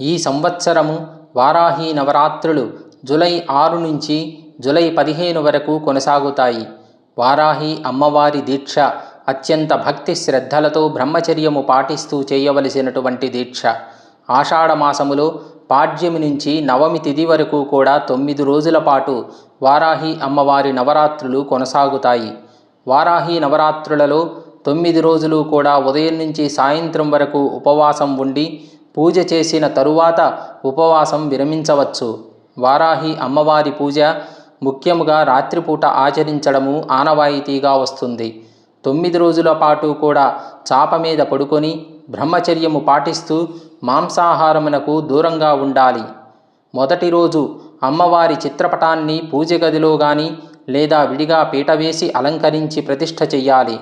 ఈ సంవత్సరము వారాహి నవరాత్రులు జులై ఆరు నుంచి జులై పదిహేను వరకు కొనసాగుతాయి. వారాహి అమ్మవారి దీక్ష అత్యంత భక్తి శ్రద్ధలతో బ్రహ్మచర్యము పాటిస్తూ చేయవలసినటువంటి దీక్ష. ఆషాఢమాసములో పాడ్యమి నుంచి నవమి తిథి వరకు కూడా తొమ్మిది రోజుల పాటు వారాహి అమ్మవారి నవరాత్రులు కొనసాగుతాయి. వారాహి నవరాత్రులలో తొమ్మిది రోజులు కూడా ఉదయం నుంచి సాయంత్రం వరకు ఉపవాసం ఉండి పూజ చేసిన తరువాత ఉపవాసం విరమించవచ్చు. వారాహి అమ్మవారి పూజ ముఖ్యముగా రాత్రిపూట ఆచరించడము ఆనవాయితీగా వస్తుంది. తొమ్మిది రోజుల పాటు కూడా చాప మీద పడుకొని బ్రహ్మచర్యము పాటిస్తూ మాంసాహారమునకు దూరంగా ఉండాలి. మొదటి రోజు అమ్మవారి చిత్రపటాన్ని పూజ గదిలో కానీ లేదా విడిగా పీట వేసి అలంకరించి ప్రతిష్ఠ చెయ్యాలి.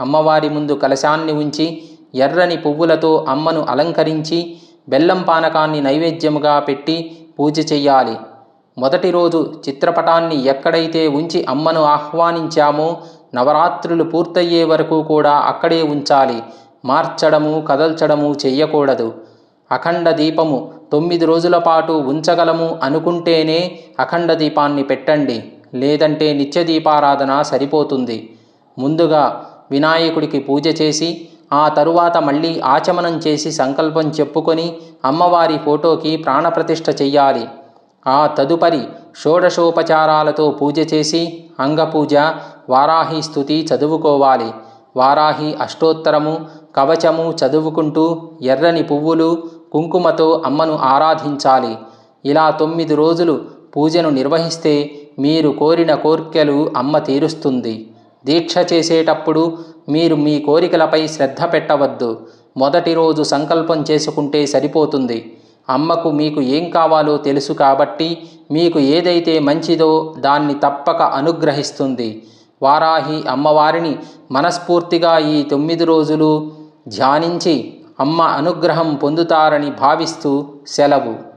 అమ్మవారి ముందు కలశాన్ని ఉంచి ఎర్రని పువ్వులతో అమ్మను అలంకరించి బెల్లం పానకాన్ని నైవేద్యముగా పెట్టి పూజ చెయ్యాలి. మొదటి రోజు చిత్రపటాన్ని ఎక్కడైతే ఉంచి అమ్మను ఆహ్వానించామో నవరాత్రులు పూర్తయ్యే వరకు కూడా అక్కడే ఉంచాలి. మార్చడము కదల్చడము చెయ్యకూడదు. అఖండ దీపము తొమ్మిది రోజుల పాటు ఉంచగలము అనుకుంటేనే అఖండ దీపాన్ని పెట్టండి. లేదంటే నిత్య దీపారాధన సరిపోతుంది. ముందుగా వినాయకుడికి పూజ చేసి ఆ తరువాత మళ్ళీ ఆచమనం చేసి సంకల్పం చెప్పుకొని అమ్మవారి ఫోటోకి ప్రాణప్రతిష్ఠ చెయ్యాలి. ఆ తదుపరి షోడశోపచారాలతో పూజ చేసి అంగపూజ వారాహి స్థుతి చదువుకోవాలి. వారాహి అష్టోత్తరము కవచము చదువుకుంటూ ఎర్రని పువ్వులు కుంకుమతో అమ్మను ఆరాధించాలి. ఇలా తొమ్మిది రోజులు పూజను నిర్వహిస్తే మీరు కోరిన కోర్కెలు అమ్మ తీరుస్తుంది. దీక్ష చేసేటప్పుడు మీరు మీ కోరికలపై శ్రద్ధ పెట్టవద్దు. మొదటి రోజు సంకల్పం చేసుకుంటే సరిపోతుంది. అమ్మకు మీకు ఏం కావాలో తెలుసు కాబట్టి మీకు ఏదైతే మంచిదో దాన్ని తప్పక అనుగ్రహిస్తుంది. వారాహి అమ్మవారిని మనస్ఫూర్తిగా ఈ తొమ్మిది రోజులు ధ్యానించి అమ్మ అనుగ్రహం పొందుతారని భావిస్తూ సెలవు.